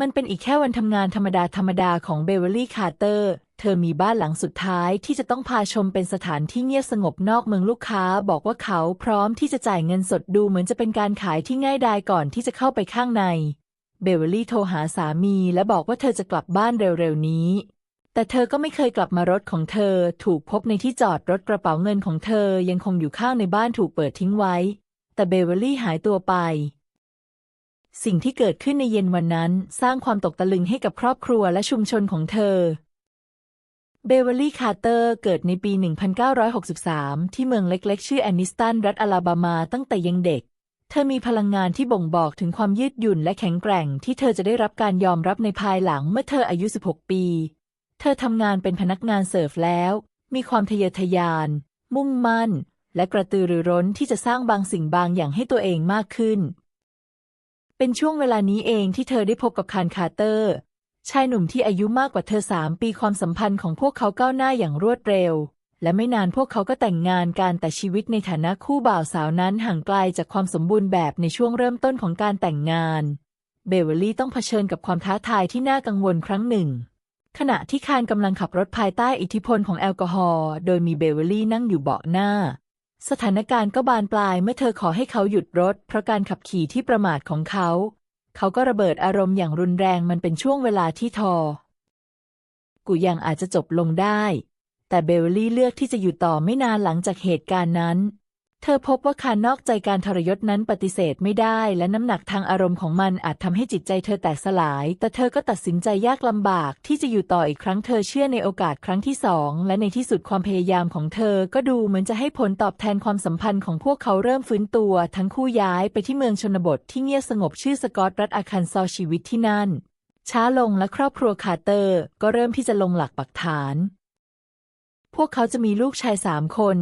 มันเป็นอีกแค่วันทำงานธรรมดาธรรมดาของเบเวอรี่คาร์เตอร์ เธอมีบ้านหลังสุดท้ายที่จะต้องพาชมเป็นสถานที่เงียบสงบนอกเมืองลูกค้า บอกว่าเขาพร้อมที่จะจ่ายเงินสดดูเหมือนจะเป็นการขายที่ง่ายดายก่อนที่จะเข้าไปข้างใน เบเวอรี่โทรหาสามีและบอกว่าเธอจะกลับบ้านเร็วๆนี้ แต่เธอก็ไม่เคยกลับมารถของเธอ ถูกพบในที่จอดรถกระเป๋าเงินของเธอยังคงอยู่ข้างในบ้านถูกเปิดทิ้งไว้ แต่เบเวอรี่หายตัวไป สิ่งที่เกิดขึ้นในเย็นวันนั้นสร้างความตกตะลึงให้กับครอบครัวและชุมชนของเธอ เบเวอร์ลี่ คาร์เตอร์ เกิดในปี 1963 ที่เมืองเล็กๆ ชื่อแอนนิสตัน รัฐอลาบามา ตั้งแต่ยังเด็ก เธอมีพลังงานที่บ่งบอกถึงความยืดหยุ่นและแข็งแกร่ง ที่เธอจะได้รับการยอมรับในภายหลังเมื่อเธออายุ 16 ปี เธอทำงานเป็นพนักงานเสิร์ฟแล้ว มีความทะเยอทะยาน มุ่งมั่น และกระตือรือร้นที่จะสร้างบางสิ่งบางอย่างให้ตัวเองมากขึ้น เป็นช่วงเวลานี้เองที่เธอได้พบกับคารคาร์เตอร์ ชายหนุ่มที่อายุมากกว่าเธอสามปีความสัมพันธ์ของพวกเขาก้าวหน้าอย่างรวดเร็ว และไม่นานพวกเขาก็แต่งงานกันแต่ชีวิตในฐานะคู่บ่าวสาวนั้นห่างไกลจากความสมบูรณ์แบบในช่วงเริ่มต้นของการแต่งงานเบเวอรี่ต้องเผชิญกับความท้าทายที่น่ากังวลครั้งหนึ่ง ขณะที่คานกำลังขับรถภายใต้อิทธิพลของแอลกอฮอล์โดยมีเบเวอรี่นั่งอยู่เบาะหน้า สถานการณ์ก็บานปลายเมื่อเธอขอให้เขาหยุดรถ เพราะการขับขี่ที่ประมาทของเขา เขาก็ระเบิดอารมณ์อย่างรุนแรงมันเป็นช่วงเวลาที่ทอ กุยังอาจจะจบลงได้ แต่เบลลี่เลือกที่จะอยู่ต่อไม่นานหลังจากเหตุการณ์นั้น เธอพบว่าการนอกใจการทรยศนั้นปฏิเสธไม่ได้และน้ำหนักทางอารมณ์ของมันอาจทำให้จิตใจเธอแตกสลาย แต่เธอก็ตัดสินใจยากลำบากที่จะอยู่ต่ออีกครั้งเธอเชื่อในโอกาสครั้งที่สองและในที่สุดความพยายามของเธอก็ดูเหมือนจะให้ผลตอบแทนความสัมพันธ์ของพวกเขาเริ่มฟื้นตัว ทั้งคู่ย้ายไปที่เมืองชนบทที่เงียบสงบชื่อสกอตรัฐอาคันซอชีวิตที่นั่น ช้าลงและครอบครัวคาร์เตอร์ก็เริ่มที่จะลงหลักปักฐาน พวกเขาจะมีลูกชายสามคน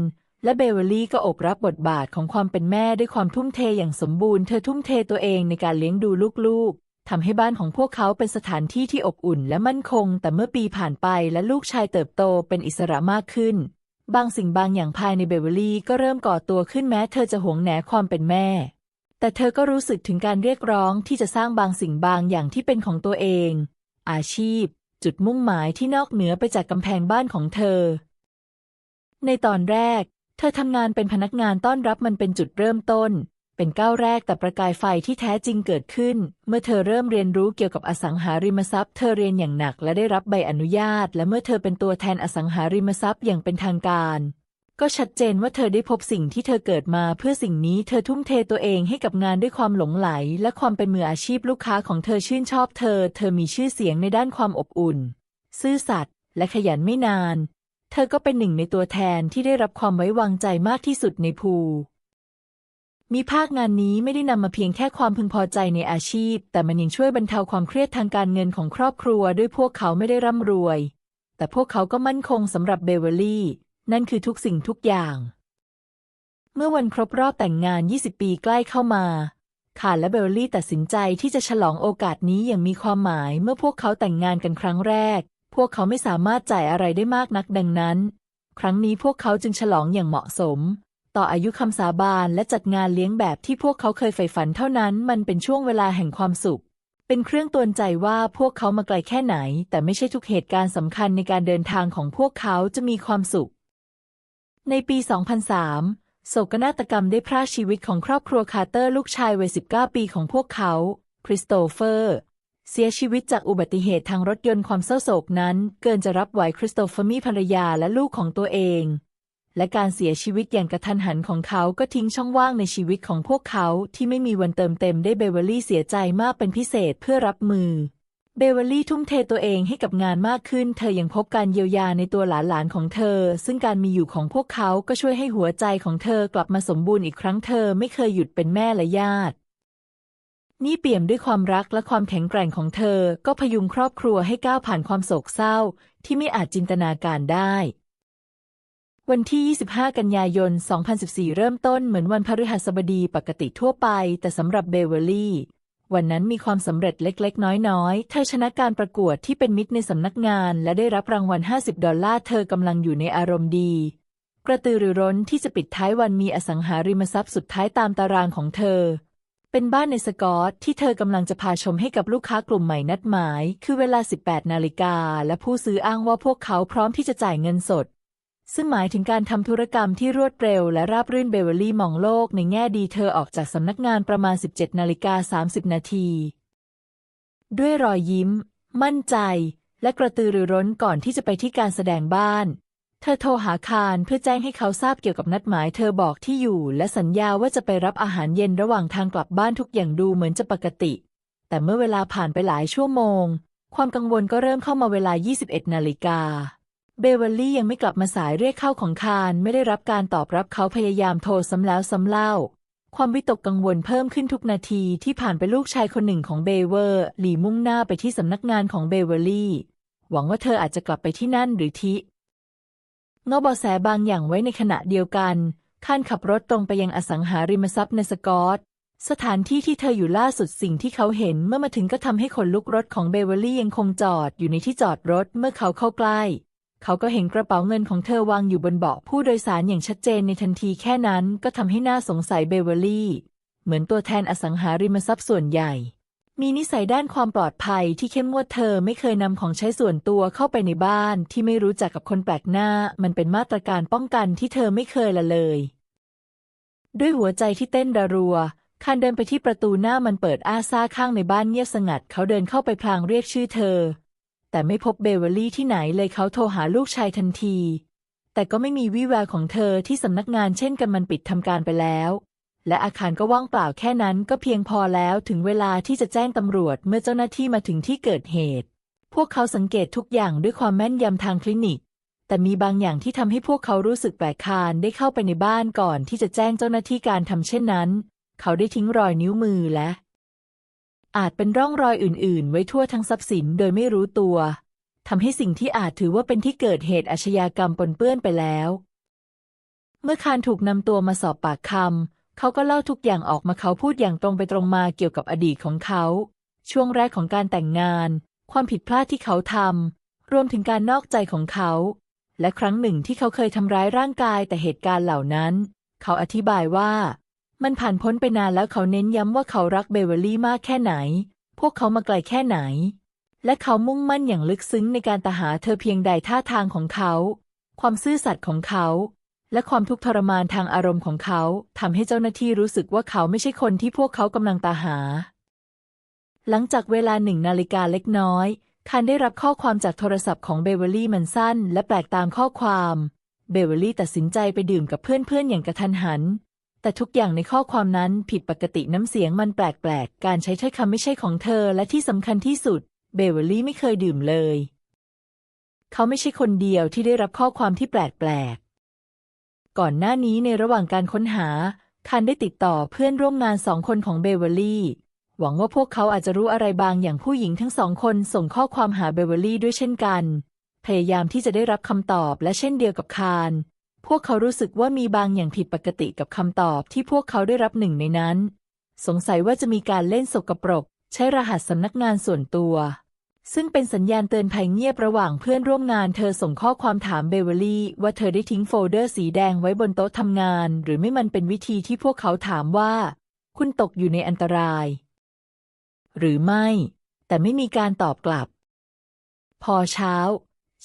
และเบเวอรี่ก็อบรับบทบาทของความเป็นแม่ด้วยความทุ่มเทอย่างสมบูรณ์ เธอทุ่มเทตัวเองในการเลี้ยงดูลูกๆทำให้บ้านของพวกเขาเป็นสถานที่ที่อบอุ่นและมั่นคง แต่เมื่อปีผ่านไปและลูกชายเติบโตเป็นอิสระมากขึ้น บางสิ่งบางอย่างภายในเบเวอรี่ก็เริ่มก่อตัวขึ้นแม้ เธอจะหวงแหนความเป็นแม่ แต่เธอก็รู้สึกถึงการเรียกร้องที่จะสร้างบางสิ่งบางอย่างที่เป็นของตัวเอง อาชีพ จุดมุ่งหมายที่นอกเหนือไปจากกำแพงบ้านของเธอในตอนแรก เธอทำงานเป็นพนักงานต้อนรับมันเป็นจุดเริ่มต้น เป็นก้าวแรกแต่ประกายไฟที่แท้จริงเกิดขึ้น เมื่อเธอเริ่มเรียนรู้เกี่ยวกับอสังหาริมทรัพย์ เธอเรียนอย่างหนักและได้รับใบอนุญาต และเมื่อเธอเป็นตัวแทนอสังหาริมทรัพย์อย่างเป็นทางการ ก็ชัดเจนว่าเธอได้พบสิ่งที่เธอเกิดมา เพื่อสิ่งนี้เธอทุ่มเทตัวเองให้กับงานด้วยความหลงไหล และความเป็นมืออาชีพลูกค้าของเธอชื่นชอบเธอ เธอมีชื่อเสียงในด้านความอบอุ่น ซื่อสัตย์และขยันไม่นาน ธอก็เป็นหนึ่งในตัวแทนที่ได้รับความไว้วางใจมากที่สุดในภูมีภาคงานนี้ไม่ได้นำมาเพียงแค่ความพึงพอใจในอาชีพ แต่มันยังช่วยบรรเทาความเครียดทางการเงินของครอบครัว ด้วยพวกเขาไม่ได้ร่ำรวย แต่พวกเขาก็มั่นคงสำหรับเบเวอร์ลี่ นั่นคือทุกสิ่งทุกอย่าง เมื่อวันครบรอบแต่งงาน 20 ปีใกล้เข้ามาคาร์และเบลลี่ตัดสินใจที่จะฉลองโอกาสนี้อย่างมีความหมายเมื่อพวกเขาแต่งงานกันครั้งแรก พวกเขาไม่สามารถจ่ายอะไรได้มากนักดังนั้น ครั้งนี้พวกเขาจึงฉลองอย่างเหมาะสม ต่ออายุคำสาบานและจัดงานเลี้ยงแบบที่พวกเขาเคยใฝ่ฝันเท่านั้นมันเป็นช่วงเวลาแห่งความสุข เป็นเครื่องตือนใจว่าพวกเขามาไกลแค่ไหน แต่ไม่ใช่ทุกเหตุการณ์สำคัญในการเดินทางของพวกเขาจะมีความสุข ในปี 2003 โศกนาฏกรรมได้พรากชีวิตของครอบครัวคาร์เตอร์ลูกชายวัย19 ปีของพวกเขา คริสโตเฟอร์ เสียชีวิตจากอุบัติเหตุทางรถยนต์ความเศร้าโศกนั้น เกินจะรับไหวคริสโตเฟอร์มีภรรยาและลูกของตัวเอง และการเสียชีวิตอย่างกระทันหันของเขาก็ทิ้งช่องว่างในชีวิตของพวกเขาที่ไม่มีวันเติมเต็มได้เบเวอร์ลี่เสียใจมากเป็นพิเศษเพื่อรับมือเบเวอร์ลี่ทุ่มเทตัวเองให้กับงานมากขึ้น เธอยังพบการเยียวยาในตัวหลานๆของเธอ ซึ่งการมีอยู่ของพวกเขาก็ช่วยให้หัวใจของเธอกลับมาสมบูรณ์อีกครั้งเธอไม่เคยหยุดเป็นแม่และญาติ นี่เปี่ยมด้วยความรักและความแข็งแกร่งของเธอ ก็พยุงครอบครัวให้ก้าวผ่านความโศกเศร้า ที่ไม่อาจจินตนาการได้ วันที่ 25 กันยายน 2014 เริ่มต้นเหมือนวันพฤหัสบดีปกติทั่วไป แต่สำหรับเบเวอร์ลี่ วันนั้นมีความสำเร็จเล็กๆ น้อยๆ เธอชนะการประกวดที่เป็นมิตรในสำนักงาน และได้รับรางวัล 50 ดอลลาร์ เธอกำลังอยู่ในอารมณ์ดีกระตือรือร้นที่จะปิดท้ายวันมีอสังหาริมทรัพย์สุดท้ายตามตารางของเธอ เป็นบ้านในสกอตที่เธอกำลังจะพาชมให้กับลูกค้ากลุ่มใหม่นัดหมาย คือเวลา 18 นาฬิกา และผู้ซื้ออ้างว่าพวกเขาพร้อมที่จะจ่ายเงินสด ซึ่งหมายถึงการทำธุรกรรมที่รวดเร็วและราบรื่นเบเวอรี่มองโลกในแง่ดีเธอออกจากสำนักงานประมาณ 17 นาฬิกา 30 นาที ด้วยรอยยิ้ม มั่นใจ และกระตือรือร้นก่อนที่จะไปที่การแสดงบ้าน เธอโทรหาคารเพื่อแจ้งให้เขาทราบเกี่ยวกับนัดหมาย เธอบอกที่อยู่ และสัญญาว่าจะไปรับอาหารเย็นระหว่างทางกลับบ้านทุกอย่างดูเหมือนจะปกติ แต่เมื่อเวลาผ่านไปหลายชั่วโมง ความกังวลก็เริ่มเข้ามาเวลา 21 นาฬิกา เบเวอร์ลี่ยังไม่กลับมาสายเรียกเข้าของคารไม่ได้รับการตอบรับเขาพยายามโทรซ้ำแล้วซ้ำเล่า ความวิตกกังวลเพิ่มขึ้นทุกนาทีที่ผ่านไปลูกชายคนหนึ่งของเบเวอร์หลีมุ่งหน้าไปที่สำนักงานของเบเวอร์ลี่หวังว่าเธออาจจะกลับไปที่นั่นหรือที่ เงาะเบาะแสบางอย่างไว้ในขณะเดียวกันคานขับรถตรงไปยังอสังหาริมทรัพย์ในสกอต สถานที่ที่เธออยู่ล่าสุดสิ่งที่เขาเห็นเมื่อมาถึงก็ทำให้ขนลุกรถของเบเวอร์ลี่ยังคงจอดอยู่ในที่จอดรถเมื่อเขาเข้าใกล้ เขาก็เห็นกระเป๋าเงินของเธอวางอยู่บนเบาะผู้โดยสารอย่างชัดเจนในทันทีแค่นั้นก็ทำให้น่าสงสัยเบเวอร์ลี่ เหมือนตัวแทนอสังหาริมทรัพย์ส่วนใหญ่ มีนิสัยด้านความปลอดภัยที่เข้มงวดเธอไม่เคยนำของใช้ส่วนตัวเข้าไปในบ้านที่ไม่รู้จักกับคนแปลกหน้า มันเป็นมาตรการป้องกันที่เธอไม่เคยละเลย ด้วยหัวใจที่เต้นระรัวคานเดินไปที่ประตูหน้ามันเปิดอ้าซ่าข้างในบ้านเงียบสงัด เขาเดินเข้าไปพลางเรียกชื่อเธอ แต่ไม่พบเบเวอรี่ที่ไหนเลยเขาโทรหาลูกชายทันที แต่ก็ไม่มีวี่แววของเธอที่สำนักงานเช่นกันมันปิดทำการไปแล้ว และอาคารก็ว่างเปล่าแค่นั้นก็เพียงพอแล้วถึงเวลาที่จะแจ้งตำรวจเมื่อเจ้าหน้าที่มาถึงที่เกิดเหตุ พวกเขาสังเกตทุกอย่างด้วยความแม่นยำทางคลินิก แต่มีบางอย่างที่ทำให้พวกเขารู้สึกแปลกคานได้เข้าไปในบ้านก่อนที่จะแจ้งเจ้าหน้าที่การทำเช่นนั้น เขาได้ทิ้งรอยนิ้วมือและ อาจเป็นร่องรอยอื่น ๆ ไว้ทั่วทั้งทรัพย์สินโดยไม่รู้ตัวทำให้สิ่งที่อาจถือว่าเป็นที่เกิดเหตุอาชญากรรมปนเปื้อนไปแล้ว เมื่อคานถูกนำตัวมาสอบปากคำ เขาก็เล่าทุกอย่างออกมาเขาพูดอย่างตรงไปตรงมาเกี่ยวกับอดีตของเขา ช่วงแรกของการแต่งงาน ความผิดพลาดที่เขาทำรวมถึงการนอกใจของเขา และครั้งหนึ่งที่เขาเคยทำร้ายร่างกายแต่เหตุการณ์เหล่านั้น เขาอธิบายว่า มันผ่านพ้นไปนานแล้วเขาเน้นย้ำว่าเขารักเบเวอร์ลี่มากแค่ไหน พวกเขามาไกลแค่ไหน และเขามุ่งมั่นอย่างลึกซึ้งในการตาหาเธอเพียงใดท่าทางของเขา ความซื่อสัตย์ของเขา และความทุกข์ทรมานทางอารมณ์ของเขาทำให้เจ้าหน้าที่รู้สึกว่าเขาไม่ใช่คนที่พวกเขากำลังตาหา หลังจากเวลาหนึ่งนาฬิกาเล็กน้อย คันได้รับข้อความจากโทรศัพท์ของเบเวอร์ลี่มันสั้น และแปลกตามข้อความ เบเวอร์ลี่ตัดสินใจไปดื่มกับเพื่อนๆอย่างกระทันหัน แต่ทุกอย่างในข้อความนั้นผิดปกติน้ำเสียงมันแปลกๆ การใช้ถ้อยคำไม่ใช่ของเธอ และที่สำคัญที่สุด เบเวอร์ลี่ไม่เคยดื่มเลย เขาไม่ใช่คนเดียวที่ได้รับข้อความที่แปลกๆ ก่อนหน้านี้ในระหว่างการค้นหา คันได้ติดต่อเพื่อนร่วมงานสองคนของเบเวอร์ลี่ หวังว่าพวกเขาอาจจะรู้อะไรบางอย่างผู้หญิงทั้งสองคนส่งข้อความหาเบเวอร์ลี่ด้วยเช่นกัน พยายามที่จะได้รับคำตอบและเช่นเดียวกับคารพวกเขารู้สึกว่ามีบางอย่างผิดปกติกับคำตอบที่พวกเขาได้รับหนึ่งในนั้น สงสัยว่าจะมีการเล่นสกปรก ใช้รหัสสำนักงานส่วนตัว ซึ่งเป็นสัญญาณเตือนภัยเงียบระหว่างเพื่อนร่วมงานเธอส่งข้อความถามเบเวอรี่ว่าเธอได้ทิ้งโฟลเดอร์สีแดงไว้บนโต๊ะทำงาน หรือไม่มันเป็นวิธีที่พวกเขาถามว่า คุณตกอยู่ในอันตราย หรือไม่ แต่ไม่มีการตอบกลับ พอเช้า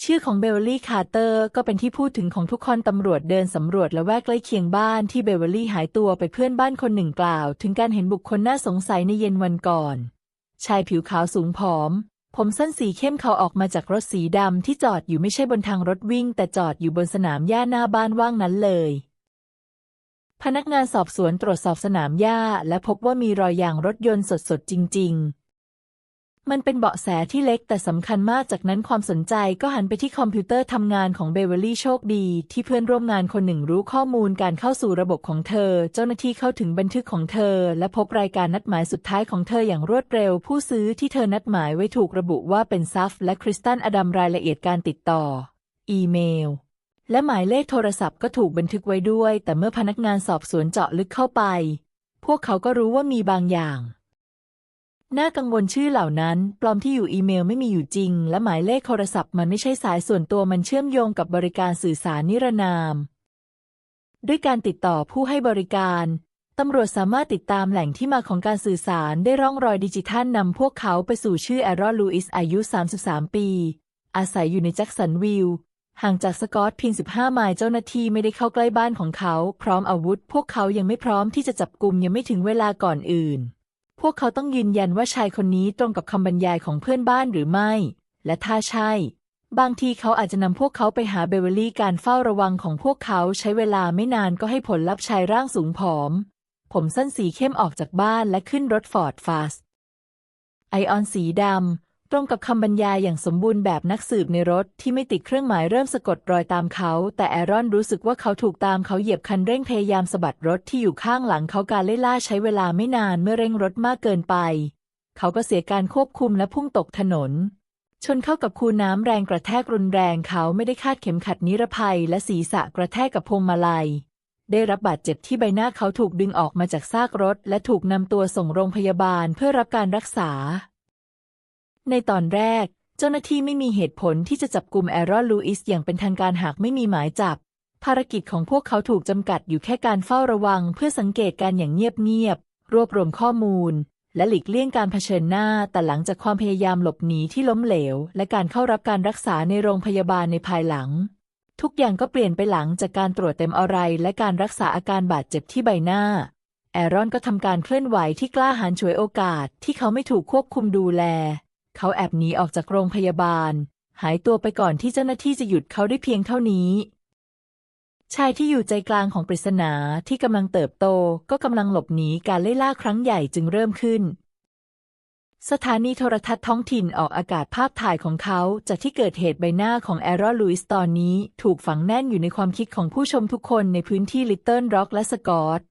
ชื่อของเบเวอรี่คาร์เตอร์ก็เป็นที่พูดถึงของทุกคนตำรวจเดินสำรวจและแวกใกล้เคียงบ้านที่เบเวอรี่หายตัวไปเพื่อนบ้านคนหนึ่งกล่าว ถึงการเห็นบุคคลน่าสงสัยในเย็นวันก่อน ชายผิวขาวสูงผอม ผมสั้นสีเข้มเขาออกมาจากรถสีดำที่จอดอยู่ไม่ใช่บนทางรถวิ่ง แต่จอดอยู่บนสนามหญ้าหน้าบ้านว่างนั้นเลย พนักงานสอบสวนตรวจสอบสนามหญ้า และพบว่ามีรอยยางรถยนต์สดๆจริง ๆ มันเป็นเบาะแสที่เล็กแต่สำคัญมากจากนั้นความสนใจก็หันไปที่คอมพิวเตอร์ทำงานของเบเวอรี่โชคดี ที่เพื่อนร่วมงานคนหนึ่งรู้ข้อมูลการเข้าสู่ระบบของเธอ เจ้าหน้าที่เข้าถึงบันทึกของเธอ และพบรายการนัดหมายสุดท้ายของเธออย่างรวดเร็ว ผู้ซื้อที่เธอนัดหมายไว้ถูกระบุว่าเป็นซัฟและคริสตันอดัมรายละเอียดการติดต่อ อีเมลและหมายเลขโทรศัพท์ก็ถูกบันทึกไว้ด้วย แต่เมื่อพนักงานสอบสวนเจาะลึกเข้าไป พวกเขาก็รู้ว่ามีบางอย่าง น่ากังวลชื่อเหล่านั้น ปลอมที่อยู่อีเมลไม่มีอยู่จริง และหมายเลขโทรศัพท์มันไม่ใช่สายส่วนตัวมันเชื่อมโยงกับบริการสื่อสารนิรนาม ด้วยการติดต่อผู้ให้บริการ ตำรวจสามารถติดตามแหล่งที่มาของการสื่อสารได้ร่องรอยดิจิทัลนำพวกเขาไปสู่ชื่อแอรอนลูอิสอายุ 33 ปี อาศัยอยู่ในแจ็คสันวิลห่างจากสกอตเพียง 15 ไมล์เจ้าหน้าที่ไม่ได้เข้าใกล้บ้านของเขา พร้อมอาวุธ พวกเขายังไม่พร้อมที่จะจับกลุ่มยังไม่ถึงเวลาก่อนอื่น พวกเขาต้องยืนยันว่าชายคนนี้ตรงกับคำบรรยายของเพื่อนบ้านหรือไม่ และถ้าใช่ บางทีเขาอาจจะนำพวกเขาไปหาเบเวอรี่การเฝ้าระวังของพวกเขาใช้เวลาไม่นานก็ให้ผลลัพธ์ชายร่างสูงผอม ผมสั้นสีเข้มออกจากบ้านและขึ้นรถฟอร์ดฟาสไอออนสีดำ ตรงกับคำบรรยายอย่างสมบูรณ์แบบนักสืบในรถที่ไม่ติดเครื่องหมายเริ่มสะกดรอยตามเขา แต่แอรอนรู้สึกว่าเขาถูกตามเขาเหยียบคันเร่งพยายามสะบัดรถที่อยู่ข้างหลังเขาการไล่ล่าใช้เวลาไม่นานเมื่อเร่งรถมากเกินไป เขาก็เสียการควบคุมและพุ่งตกถนน ชนเข้ากับคูน้ำแรงกระแทกรุนแรงเขาไม่ได้คาดเข็มขัดนิรภัย และศีรษะกระแทกกับพวงมาลัยได้รับบาดเจ็บที่ใบหน้าเขาถูกดึงออกมาจากซากรถ และถูกนำตัวส่งโรงพยาบาลเพื่อรับการรักษา ในตอนแรก เจ้าหน้าที่ไม่มีเหตุผลที่จะจับกลุ่มแอรอนลูอิสอย่างเป็นทางการหากไม่มีหมายจับ ภารกิจของพวกเขาถูกจำกัดอยู่แค่การเฝ้าระวัง เพื่อสังเกตการอย่างเงียบๆรวบรวมข้อมูล และหลีกเลี่ยงการเผชิญหน้า แต่หลังจากความพยายามหลบหนีที่ล้มเหลว และการเข้ารับการรักษาในโรงพยาบาลในภายหลัง ทุกอย่างก็เปลี่ยนไปหลังจากการตรวจเต็มอะไรและการรักษาอาการบาดเจ็บที่ใบหน้าแอรอนก็ทำการเคลื่อนไหวที่กล้าหาญฉวยโอกาสที่เขาไม่ถูกควบคุมดูแล เขาแอบหนีออกจากโรงพยาบาล หายตัวไปก่อนที่เจ้าหน้าที่จะหยุดเขาได้เพียงเท่านี้ ชายที่อยู่ใจกลางของปริศนาที่กำลังเติบโตก็กำลังหลบหนีการไล่ล่าครั้งใหญ่จึงเริ่มขึ้น สถานีโทรทัศน์ท้องถิ่นออกอากาศภาพถ่ายของเขาจากที่เกิดเหตุใบหน้าของแอรอนลูอิสตอนนี้ ถูกฝังแน่นอยู่ในความคิดของผู้ชมทุกคนในพื้นที่ลิตเติ้ลร็อกและสกอต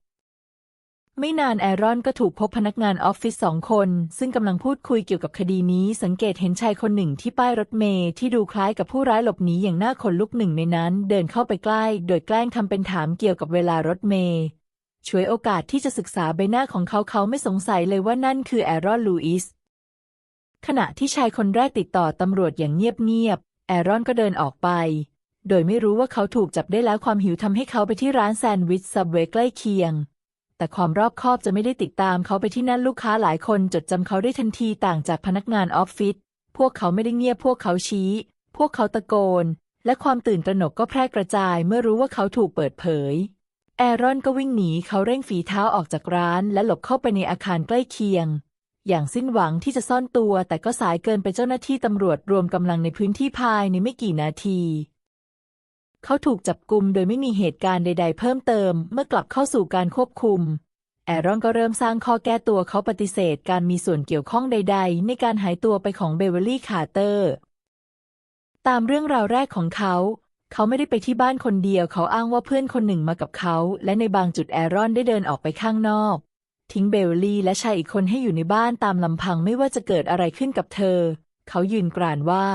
ไม่นานแอรอนก็ถูกพบพนักงานออฟฟิศสองคน ซึ่งกำลังพูดคุยเกี่ยวกับคดีนี้ สังเกตเห็นชายคนหนึ่งที่ป้ายรถเมล์ที่ดูคล้ายกับผู้ร้ายหลบหนีอย่างน่าขนลุกหนึ่งในนั้น เดินเข้าไปใกล้ โดยแกล้งทำเป็นถามเกี่ยวกับเวลารถเมล์ช่วยโอกาสที่จะศึกษาใบหน้าของเขาเขาไม่สงสัยเลยว่านั่นคือแอรอนลูอิสขณะที่ชายคนแรกติดต่อตำรวจอย่างเงียบๆแอรอนก็เดินออกไป โดยไม่รู้ว่าเขาถูกจับได้แล้วความหิวทำให้เขาไปที่ร้านแซนด์วิชซับเวย์ใกล้เคียง แต่ความรอบคอบจะไม่ได้ติดตามเขาไปที่นั่นลูกค้าหลายคนจดจำเขาได้ทันทีต่างจากพนักงานออฟฟิศพวกเขาไม่ได้เงียบพวกเขาชี้ พวกเขาตะโกน และความตื่นตระหนกก็แพร่กระจายเมื่อรู้ว่าเขาถูกเปิดเผย แอรอนก็วิ่งหนีเขาเร่งฝีเท้าออกจากร้าน และหลบเข้าไปในอาคารใกล้เคียง อย่างสิ้นหวังที่จะซ่อนตัวแต่ก็สายเกินไปเจ้าหน้าที่ตำรวจรวมกำลังในพื้นที่ภายในไม่กี่นาที เขาถูกจับกุมโดยไม่มีเหตุการณ์ใด ๆ เพิ่มเติม เมื่อกลับเข้าสู่การควบคุม แอรอนก็เริ่มสร้างข้อแก้ตัวเขาปฏิเสธการมีส่วนเกี่ยวข้องใด ๆ ในการหายตัวไปของเบเวอร์ลี่คาร์เตอร์ ตามเรื่องราวแรกของเขา เขาไม่ได้ไปที่บ้านคนเดียว เขาอ้างว่าเพื่อนคนหนึ่งมากับเขา และในบางจุดแอรอนได้เดินออกไปข้างนอก ทิ้งเบลลี่และชายอีกคนให้อยู่ในบ้านตามลำพังไม่ว่าจะเกิดอะไรขึ้นกับเธอ เขายืนกรานว่า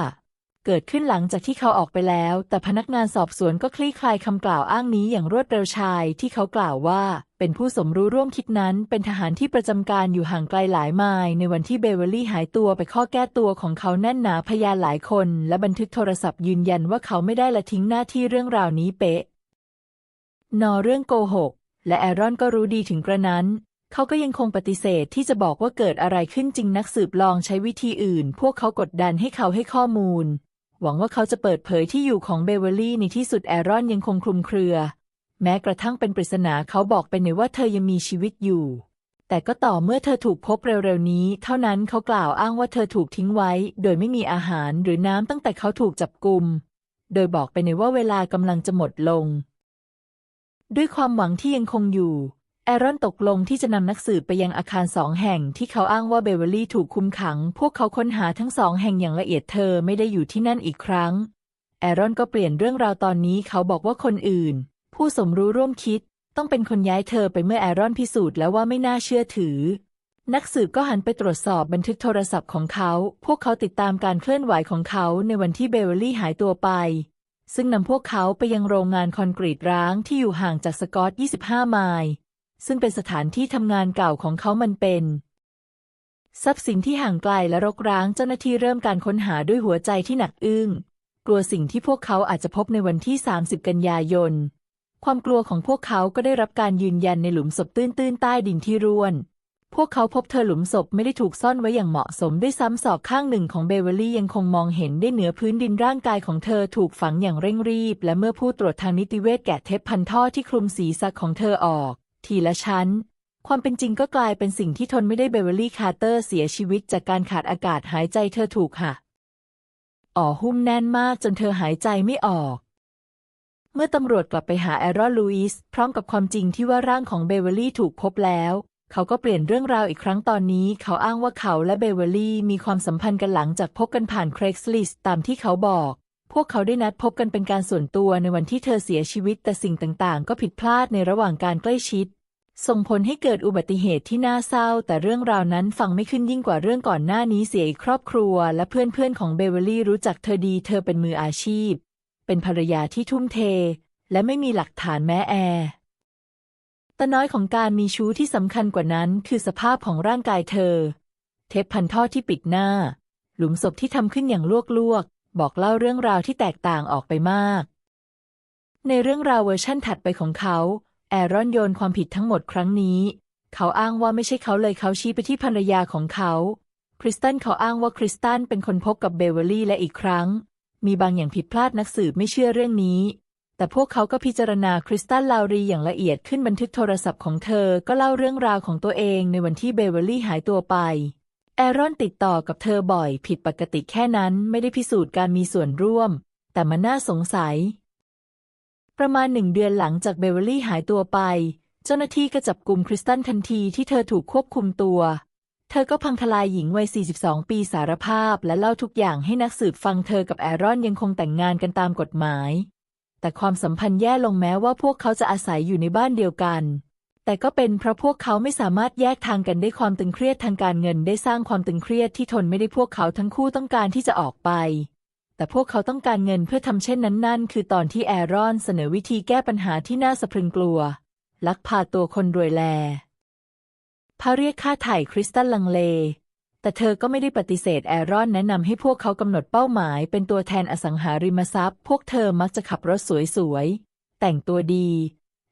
เกิดขึ้นหลังจากที่เขาออกไปแล้ว แต่พนักงานสอบสวนก็คลี่คลายคำกล่าวอ้างนี้อย่างรวดเร็วชายที่เขากล่าวว่า เป็นผู้สมรู้ร่วมคิดนั้นเป็นทหารที่ประจำการอยู่ห่างไกลหลายไมล์ในวันที่เบเวอร์ลี่หายตัวไปข้อแก้ตัวของเขาแน่นหนาพยานหลายคน และบันทึกโทรศัพท์ยืนยันว่าเขาไม่ได้ละทิ้งหน้าที่เรื่องราวนี้เป๊ะ นอเรื่องโกหก และแอรอนก็รู้ดีถึงกระนั้นเขาก็ยังคงปฏิเสธที่จะบอกว่าเกิดอะไรขึ้นจริงนักสืบลองใช้วิธีอื่น พวกเขากดดันให้เขาให้ข้อมูล หวังว่าเขาจะเปิดเผยที่อยู่ของเบเวอร์ลี่ในที่สุดแอรอนยังคงคลุมเครือ แม้กระทั่งเป็นปริศนาเขาบอกไปในว่าเธอยังมีชีวิตอยู่ แต่ก็ต่อเมื่อเธอถูกพบเร็วๆนี้ เท่านั้นเขากล่าวอ้างว่าเธอถูกทิ้งไว้ โดยไม่มีอาหารหรือน้ำตั้งแต่เขาถูกจับกุม โดยบอกไปในว่าเวลากำลังจะหมดลง ด้วยความหวังที่ยังคงอยู่ แอรอนตกลงที่จะนำนักสืบไปยังอาคารสองแห่งที่เขาอ้างว่าเบเวอร์ลี่ถูกคุมขัง พวกเขาค้นหาทั้งสองแห่งอย่างละเอียดเธอไม่ได้อยู่ที่นั่นอีกครั้ง แอรอนก็เปลี่ยนเรื่องราวตอนนี้เขาบอกว่าคนอื่น ผู้สมรู้ร่วมคิด ต้องเป็นคนย้ายเธอไปเมื่อแอรอนพิสูจน์แล้วว่าไม่น่าเชื่อถือ นักสืบก็หันไปตรวจสอบบันทึกโทรศัพท์ของเขา พวกเขาติดตามการเคลื่อนไหวของเขาในวันที่เบเวอร์ลี่หายตัวไป ซึ่งนำพวกเขาไปยังโรงงานคอนกรีตร้างที่อยู่ห่างจากสกอต 25 ไมล์ ซึ่งเป็นสถานที่ทำงานเก่าของเขามันเป็น ทรัพย์สินที่ห่างไกลและรกร้างเจ้าหน้าที่เริ่มการค้นหาด้วยหัวใจที่หนักอึ้ง กลัวสิ่งที่พวกเขาอาจจะพบในวันที่ 30 กันยายน ความกลัวของพวกเขาก็ได้รับการยืนยันในหลุมศพตื้นๆใต้ดินที่ร่วนพวกเขาพบเธอหลุมศพไม่ได้ถูกซ่อนไว้อย่างเหมาะสมด้วยซ้ำศอกข้างหนึ่งของเบเวอรี่ยังคงมองเห็นได้เหนือพื้นดินร่างกายของเธอถูกฝังอย่างเร่งรีบ และเมื่อผู้ตรวจทางนิติเวชแกะเทปพันท่อที่คลุมศีรษะของเธอออก ทีละชั้น ความเป็นจริงก็กลายเป็นสิ่งที่ทนไม่ได้เบเวอรี่คาร์เตอร์เสียชีวิตจากการขาดอากาศหายใจเธอถูกหักอ่อหุ้มแน่นมากจนเธอหายใจไม่ออก เมื่อตำรวจกลับไปหาแอรอนลูอิสพร้อมกับความจริงที่ว่าร่างของเบเวอรี่ถูกพบแล้วเขาก็เปลี่ยนเรื่องราวอีกครั้งตอนนี้เขาอ้างว่าเขาและเบเวอรี่มีความสัมพันธ์กันหลังจากพบกันผ่าน Craigslist ตามที่เขาบอก พวกเขาได้นัดพบกันเป็นการส่วนตัวในวันที่เธอเสียชีวิต แต่สิ่งต่างๆ ก็ผิดพลาดในระหว่างการใกล้ชิด ส่งผลให้เกิดอุบัติเหตุที่น่าเศร้า แต่เรื่องราวนั้นฟังไม่ขึ้นยิ่งกว่าเรื่องก่อนหน้านี้เสียอีกครอบครัว และเพื่อนๆของเบเวอรี่รู้จักเธอดี เธอเป็นมืออาชีพ เป็นภรรยาที่ทุ่มเท และไม่มีหลักฐานแม้แอร์แต่น้อยของการมีชู้ที่สำคัญกว่านั้น คือสภาพของร่างกายเธอ เทปพันท่อที่ปิดหน้า หลุมศพที่ทำขึ้นอย่างลวกๆ บอกเล่าเรื่องราวที่แตกต่างออกไปมาก ในเรื่องราวเวอร์ชั่นถัดไปของเขา แอรอนโยนความผิดทั้งหมดครั้งนี้ เขาอ้างว่าไม่ใช่เขาเลยเขาชี้ไปที่ภรรยาของเขา คริสตันเขาอ้างว่าคริสตันเป็นคนพบกับเบเวอรี่และอีกครั้ง มีบางอย่างผิดพลาดนักสืบไม่เชื่อเรื่องนี้แต่พวกเขาก็พิจารณาคริสตันลาวรีอย่างละเอียดขึ้นบันทึกโทรศัพท์ของเธอ ก็เล่าเรื่องราวของตัวเองในวันที่เบเวอรี่หายตัวไป แอรอนติดต่อกับเธอบ่อยผิดปกติแค่นั้นไม่ได้พิสูจน์การมีส่วนร่วม แต่มันน่าสงสัย ประมาณหนึ่งเดือนหลังจากเบเวอรี่หายตัวไป เจ้าหน้าที่ก็จับกลุ่มคริสตันทันทีที่เธอถูกควบคุมตัว เธอก็พังทลายหญิงวัย 42 ปีสารภาพและเล่าทุกอย่างให้นักสืบฟังเธอกับแอรอนยังคงแต่งงานกันตามกฎหมาย แต่ความสัมพันธ์แย่ลงแม้ว่าพวกเขาจะอาศัยอยู่ในบ้านเดียวกัน แต่ก็เป็นเพราะพวกเขาไม่สามารถแยกทางกันได้ความตึงเครียดทางการเงินได้สร้างความตึงเครียดที่ทนไม่ได้พวกเขาทั้งคู่ต้องการที่จะออกไป แต่พวกเขาต้องการเงินเพื่อทำเช่นนั้นนั่นคือตอนที่แอรอนเสนอวิธีแก้ปัญหาที่น่าสะพรึงกลัว ลักพาตัวคนรวยแลพาเรียกค่าไถ่คริสตันลังเล แต่เธอก็ไม่ได้ปฏิเสธแอรอนแนะนำให้พวกเขากำหนดเป้าหมาย เป็นตัวแทนอสังหาริมทรัพย์ พวกเธอมักจะขับรถสวยๆแต่งตัวดี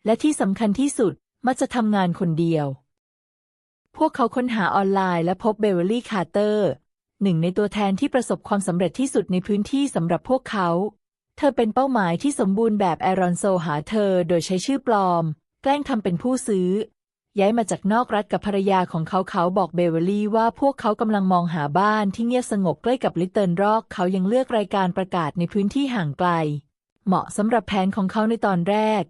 และที่สำคัญที่สุด มักจะทำงานคนเดียว พวกเขาค้นหาออนไลน์และพบเบเวอรี่คาร์เตอร์ หนึ่งในตัวแทนที่ประสบความสำเร็จที่สุดในพื้นที่สำหรับพวกเขา เธอเป็นเป้าหมายที่สมบูรณ์แบบแอรอนโซหาเธอโดยใช้ชื่อปลอม แกล้งทำเป็นผู้ซื้อ ย้ายมาจากนอกรัฐกับภรรยาของเขาเขาบอกเบเวอรี่ว่าพวกเขากำลังมองหาบ้านที่เงียบสงบใกล้กับลิตเติลร็อกเขายังเลือกรายการประกาศในพื้นที่ห่างไกล เหมาะสำหรับแผนของเขาในตอนแรก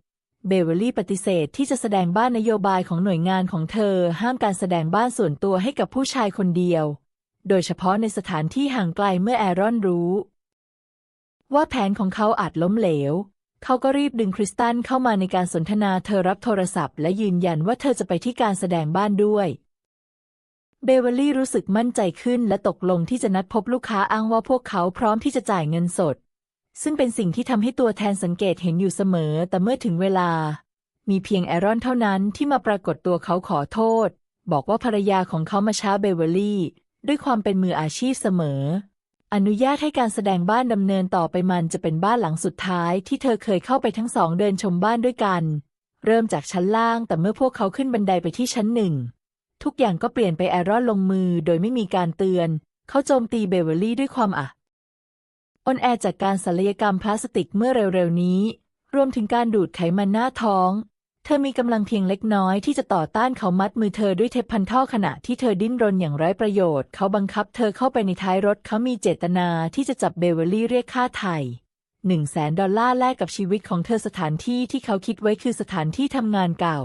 เบเวอรี่ปฏิเสธที่จะแสดงบ้านนโยบายของหน่วยงานของเธอห้ามการแสดงบ้านส่วนตัวให้กับผู้ชายคนเดียว โดยเฉพาะในสถานที่ห่างไกลเมื่อแอรอนรู้ ว่าแผนของเขาอาจล้มเหลว เขาก็รีบดึงคริสตันเข้ามาในการสนทนาเธอรับโทรศัพท์และยืนยันว่าเธอจะไปที่การแสดงบ้านด้วยเบเวอรี่รู้สึกมั่นใจขึ้นและตกลงที่จะนัดพบลูกค้าอ้างว่าพวกเขาพร้อมที่จะจ่ายเงินสด ซึ่งเป็นสิ่งที่ทำให้ตัวแทนสังเกตเห็นอยู่เสมอ แต่เมื่อถึงเวลา มีเพียงแอรอนเท่านั้นที่มาปรากฏตัวเขาขอโทษ บอกว่าภรรยาของเขามาช้าเบเวอรี่ ด้วยความเป็นมืออาชีพเสมอ อนุญาตให้การแสดงบ้านดำเนินต่อไปมันจะเป็นบ้านหลังสุดท้าย ที่เธอเคยเข้าไปทั้งสองเดินชมบ้านด้วยกัน เริ่มจากชั้นล่างแต่เมื่อพวกเขาขึ้นบันไดไปที่ชั้นหนึ่งทุกอย่างก็เปลี่ยนไปแอรอนลงมือโดยไม่มีการเตือน เขาโจมตีเบเวอรี่ด้วยความอะ ออนแอร์จากการศัลยกรรมพลาสติกเมื่อเร็วๆนี้ รวมถึงการดูดไขมันหน้าท้อง เธอมีกำลังเพียงเล็กน้อยที่จะต่อต้านเขามัดมือเธอด้วยเทปพันท่อขณะที่เธอดิ้นรนอย่างไร้ประโยชน์ เขาบังคับเธอเข้าไปในท้ายรถเขามีเจตนาที่จะจับเบเวอรี่เรียกค่าไถ่หนึ่งแสนดอลลาร์แลกกับชีวิตของเธอสถานที่ที่เขาคิดไว้คือสถานที่ทำงานเก่า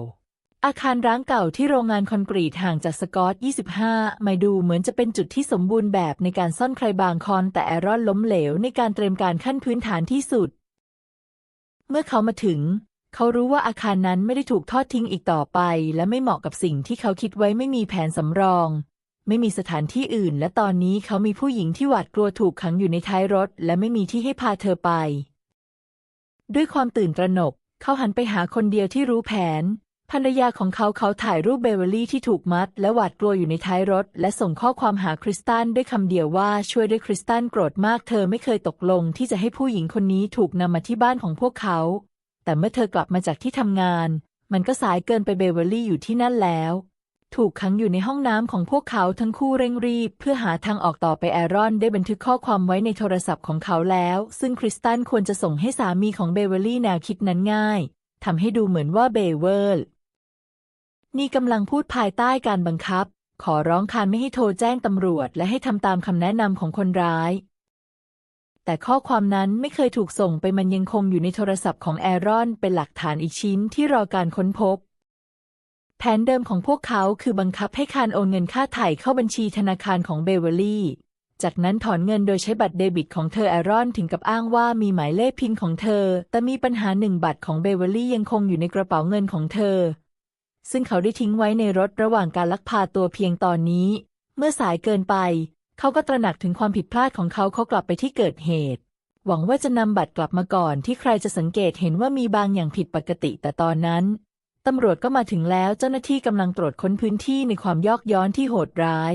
อาคารร้างเก่าที่โรงงานคอนกรีตห่างจากสกอต 25 ไมล์ดูเหมือนจะเป็นจุดที่สมบูรณ์แบบในการซ่อนใครบางคนแต่แอรอนล้มเหลวในการเตรียมการขั้นพื้นฐานที่สุด เมื่อเขามาถึง เขารู้ว่าอาคารนั้นไม่ได้ถูกทอดทิ้งอีกต่อไป และไม่เหมาะกับสิ่งที่เขาคิดไว้ไม่มีแผนสำรอง ไม่มีสถานที่อื่น และตอนนี้เขามีผู้หญิงที่หวาดกลัวถูกขังอยู่ในท้ายรถ และไม่มีที่ให้พาเธอไป ด้วยความตื่นตระหนก เขาหันไปหาคนเดียวที่รู้แผน ภรรยาของเขาเขาถ่ายรูปเบเวอรี่ที่ถูกมัด และหวาดกลัวอยู่ในท้ายรถ และส่งข้อความหาคริสตันด้วยคำเดียวว่าช่วยด้วยคริสตันโกรธมากเธอไม่เคยตกลงที่จะให้ผู้หญิงคนนี้ถูกนำมาที่บ้านของพวกเขา แต่เมื่อเธอกลับมาจากที่ทำงาน มันก็สายเกินไปเบเวอรี่อยู่ที่นั่นแล้ว ถูกขังอยู่ในห้องน้ำของพวกเขาทั้งคู่เร่งรีบ เพื่อหาทางออกต่อไปแอรอนได้บันทึกข้อความไว้ในโทรศัพท์ของเขาแล้ว ซึ่งคริสตันควรจะส่งให้สามีของเบเวอรี่แนวคิดนั้นง่ายทำให้ดูเหมือนว่าเบเวอร์ นี่กำลังพูดภายใต้การบังคับ ขอร้องคานไม่ให้โทรแจ้งตำรวจ และให้ทำตามคำแนะนำของคนร้าย แต่ข้อความนั้นไม่เคยถูกส่งไปมันยังคงอยู่ในโทรศัพท์ของแอรอน เป็นหลักฐานอีกชิ้นที่รอการค้นพบ แผนเดิมของพวกเขาคือบังคับให้คานโอนเงินค่าไถ่เข้าบัญชีธนาคารของเบเวอร์ลี่จากนั้นถอนเงินโดยใช้บัตรเดบิตของเธอแอรอนถึงกับอ้างว่ามีหมายเลขพินของเธอ แต่มีปัญหาหนึ่งบัตรของเบเวอร์ลี่ยังคงอยู่ในกระเป๋าเงินของเธอ ซึ่งเขาได้ทิ้งไว้ในรถระหว่างการลักพาตัวเพียงตอนนี้ เมื่อสายเกินไป เขาก็ตระหนักถึงความผิดพลาดของเขาเขากลับไปที่เกิดเหตุ หวังว่าจะนำบัตรกลับมาก่อนที่ใครจะสังเกตเห็นว่ามีบางอย่างผิดปกติแต่ตอนนั้นตำรวจก็มาถึงแล้วเจ้าหน้าที่กำลังตรวจค้นพื้นที่ในความยอกย้อนที่โหดร้าย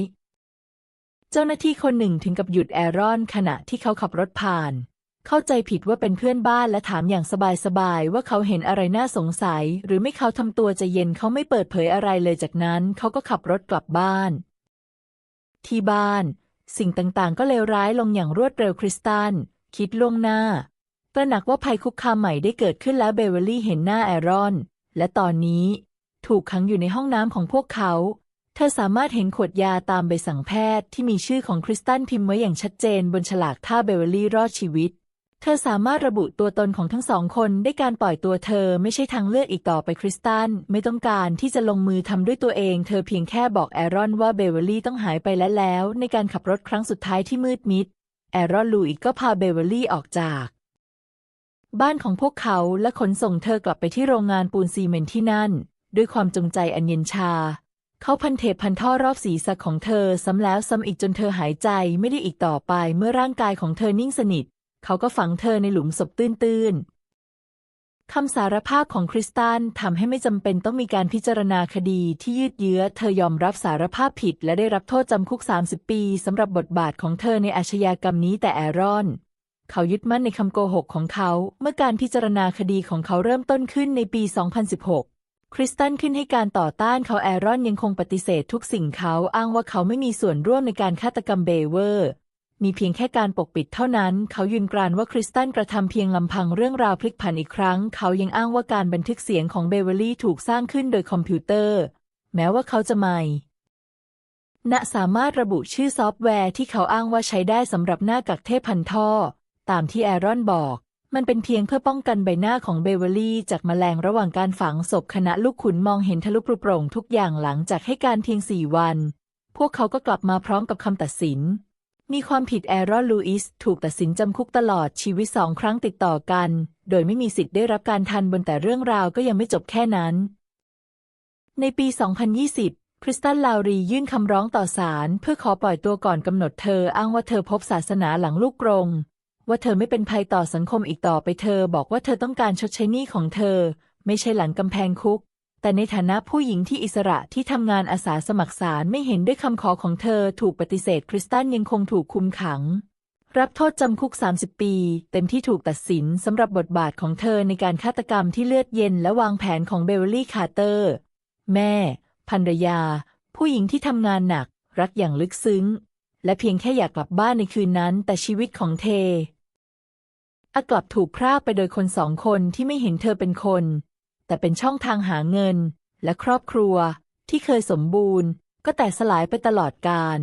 เจ้าหน้าที่คนหนึ่งถึงกับหยุดแอรอนขณะที่เขาขับรถผ่าน เข้าใจผิดว่าเป็นเพื่อนบ้านและถามอย่างสบายๆว่าเขาเห็นอะไรน่าสงสัย หรือไม่เขาทำตัวใจะเย็นเขาไม่เปิดเผยอะไรเลยจากนั้นเขาก็ขับรถกลับบ้าน ที่บ้าน สิ่งต่างๆ ก็เลวร้ายลงอย่างรวดเร็วคริสตัน คิดล่วงหน้าตระหนักว่าภัยคุกคามใหม่ได้เกิดขึ้นแล้วเบเวอรี่เห็นหน้าแอรอน และตอนนี้ ถูกขังอยู่ในห้องน้ำของพวกเขาเธอสามารถเห็นขวดยาตามใบสั่งแพทย์ที่มีชื่อของคริสตันพิมพ์ไว้อย่างชัดเจนบนฉลากถ้าเบเวอรี่รอดชีวิต เธอสามารถระบุตัวตนของทั้งสองคนได้การปล่อยตัวเธอไม่ใช่ทางเลือกอีกต่อไปคริสตันไม่ต้องการที่จะลงมือทำด้วยตัวเอง เธอเพียงแค่บอกแอรอนว่าเบเวอรี่ต้องหายไปและแล้ว ในการขับรถครั้งสุดท้ายที่มืดมิด แอรอนลูอิกก็พาเบเวอรี่ออกจาก บ้านของพวกเขาและขนส่งเธอกลับไปที่โรงงานปูนซีเมนต์ที่นั่น ด้วยความจงใจอันเย็นชา เขาพันเทปพันท่อรอบศีรษะของเธอซ้ำแล้วซ้ำอีกจนเธอหายใจไม่ได้อีกต่อไปเมื่อร่างกายของเธอนิ่งสนิท เขาก็ฝังเธอในหลุมศพตื้นๆคำสารภาพของคริสตันทำให้ไม่จำเป็นต้องมีการพิจารณาคดีที่ยืดเยื้อ เธอยอมรับสารภาพผิด และได้รับโทษจำคุก 30 ปีสำหรับบทบาทของเธอในอาชญากรรมนี้แต่แอรอนเขายึดมั่นในคำโกหกของเขา เมื่อการพิจารณาคดีของเขาเริ่มต้นขึ้นในปี 2016 คริสตันขึ้นให้การต่อต้านเขาแอรอนยังคงปฏิเสธทุกสิ่งเขาอ้างว่าเขาไม่มีส่วนร่วมในการฆาตกรรมเบเวอร์ มีเพียงแค่การปกปิดเท่านั้น เขายืนกรานว่าคริสตันกระทำเพียงลำพังเรื่องราวพลิกผันอีกครั้ง เขายังอ้างว่าการบันทึกเสียงของเบเวอร์ลี่ถูกสร้างขึ้นโดยคอมพิวเตอร์ แม้ว่าเขาจะไม่ณสามารถระบุชื่อซอฟต์แวร์ที่เขาอ้างว่าใช้ได้สำหรับหน้ากักเทพพันท่อ ตามที่แอรอนบอก มันเป็นเพียงเพื่อป้องกันใบหน้าของเบเวอร์ลี่จากแมลงระหว่างการฝังศพขณะลูกขุนมองเห็นทะลุปรุโปร่งทุกอย่างหลังจากให้การเพียงสี่วัน พวกเขาก็กลับมาพร้อมกับคำตัดสิน มีความผิดแอรอนลูอิสถูกตัดสินจำคุกตลอดชีวิตสองครั้งติดต่อกัน โดยไม่มีสิทธิ์ได้รับการทันบนแต่เรื่องราวก็ยังไม่จบแค่นั้น ในปี 2020 คริสตันลาวรียื่นคำร้องต่อศาลเพื่อขอปล่อยตัวก่อนกำหนดเธออ้างว่าเธอพบศาสนาหลังลูกกรง ว่าเธอไม่เป็นภัยต่อสังคมอีกต่อไปเธอบอกว่าเธอต้องการชดใช้หนี้ของเธอ ไม่ใช่หลังกำแพงคุก แต่ในฐานะผู้หญิงที่อิสระที่ทำงานอาสาสมัครศาลไม่เห็นด้วยคำขอของเธอถูกปฏิเสธ คริสตันยังคงถูกคุมขัง รับโทษจำคุก 30 ปี เต็มที่ถูกตัดสินสำหรับบทบาทของเธอในการฆาตกรรมที่เลือดเย็นและวางแผนของเบเวอร์ลี่คาร์เตอร์ แม่ภรรยา ผู้หญิงที่ทำงานหนัก รักอย่างลึกซึ้ง และเพียงแค่อยากกลับบ้านในคืนนั้น แต่ชีวิตของเธอ กลับถูกพรากไปโดยคนสองคนที่ไม่เห็นเธอเป็นคน แต่เป็นช่องทางหาเงิน และครอบครัวที่เคยสมบูรณ์ ก็แตกสลายไปตลอดกาล